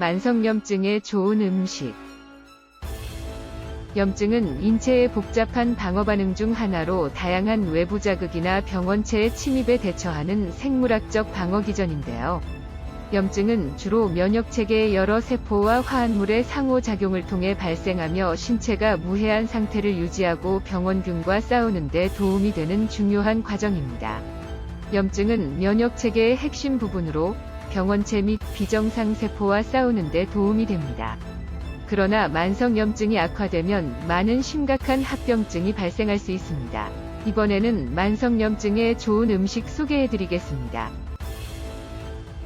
만성염증에 좋은 음식. 염증은 인체의 복잡한 방어 반응 중 하나로 다양한 외부 자극이나 병원체의 침입에 대처하는 생물학적 방어 기전인데요. 염증은 주로 면역 체계의 여러 세포와 화합물의 상호작용을 통해 발생하며 신체가 무해한 상태를 유지하고 병원균과 싸우는 데 도움이 되는 중요한 과정입니다. 염증은 면역 체계의 핵심 부분으로 병원체 및 비정상 세포와 싸우는 데 도움이 됩니다. 그러나 만성염증이 악화되면 많은 심각한 합병증이 발생할 수 있습니다. 이번에는 만성염증에 좋은 음식 소개해 드리겠습니다.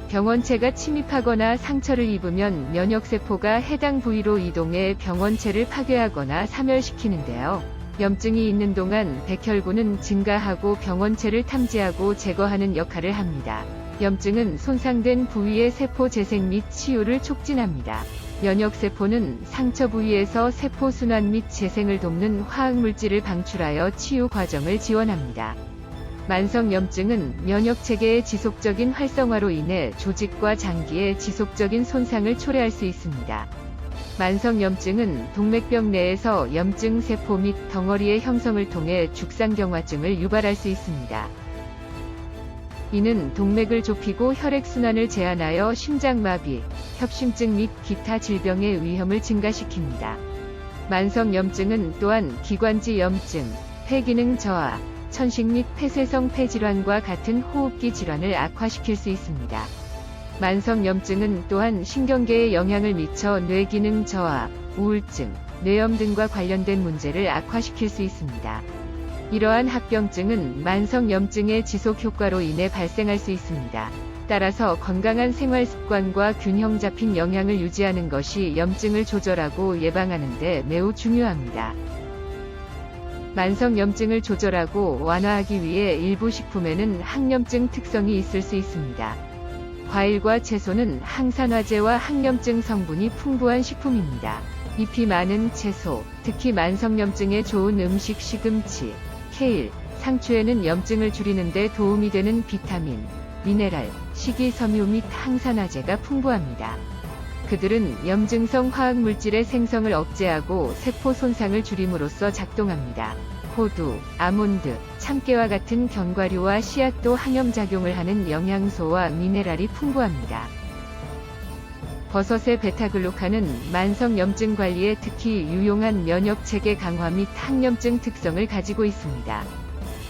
병원체가 침입하거나 상처를 입으면 면역세포가 해당 부위로 이동해 병원체를 파괴하거나 사멸시키는데요. 염증이 있는 동안 백혈구는 증가하고 병원체를 탐지하고 제거하는 역할을 합니다. 염증은 손상된 부위의 세포 재생 및 치유를 촉진합니다. 면역세포는 상처 부위에서 세포 순환 및 재생을 돕는 화학물질을 방출하여 치유 과정을 지원합니다. 만성 염증은 면역 체계의 지속적인 활성화로 인해 조직과 장기의 지속적인 손상을 초래할 수 있습니다. 만성 염증은 동맥병 내에서 염증 세포 및 덩어리의 형성을 통해 죽상경화증을 유발할 수 있습니다. 이는 동맥을 좁히고 혈액순환을 제한하여 심장마비, 협심증 및 기타 질병의 위험을 증가시킵니다. 만성염증은 또한 기관지 염증, 폐기능 저하, 천식 및 폐쇄성 폐질환과 같은 호흡기 질환을 악화시킬 수 있습니다. 만성염증은 또한 신경계에 영향을 미쳐 뇌기능 저하, 우울증, 뇌염 등과 관련된 문제를 악화시킬 수 있습니다. 이러한 합병증은 만성염증의 지속 효과로 인해 발생할 수 있습니다. 따라서 건강한 생활 습관과 균형 잡힌 영양을 유지하는 것이 염증을 조절하고 예방하는 데 매우 중요합니다. 만성염증을 조절하고 완화하기 위해 일부 식품에는 항염증 특성이 있을 수 있습니다. 과일과 채소는 항산화제와 항염증 성분이 풍부한 식품입니다. 잎이 많은 채소, 특히 만성염증에 좋은 음식 시금치, 케일, 상추에는 염증을 줄이는 데 도움이 되는 비타민, 미네랄, 식이섬유 및 항산화제가 풍부합니다. 그들은 염증성 화학물질의 생성을 억제하고 세포 손상을 줄임으로써 작동합니다. 호두, 아몬드, 참깨와 같은 견과류와 씨앗도 항염작용을 하는 영양소와 미네랄이 풍부합니다. 버섯의 베타글루칸은 만성 염증 관리에 특히 유용한 면역 체계 강화 및 항염증 특성을 가지고 있습니다.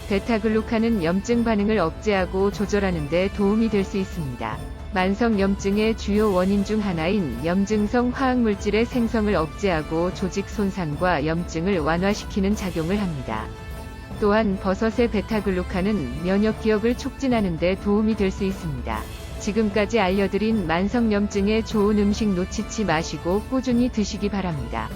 베타글루칸은 염증 반응을 억제하고 조절하는 데 도움이 될 수 있습니다. 만성 염증의 주요 원인 중 하나인 염증성 화학물질의 생성을 억제하고 조직 손상과 염증을 완화시키는 작용을 합니다. 또한 버섯의 베타글루칸은 면역 기억을 촉진하는 데 도움이 될 수 있습니다. 지금까지 알려드린 만성염증에 좋은 음식 놓치지 마시고 꾸준히 드시기 바랍니다.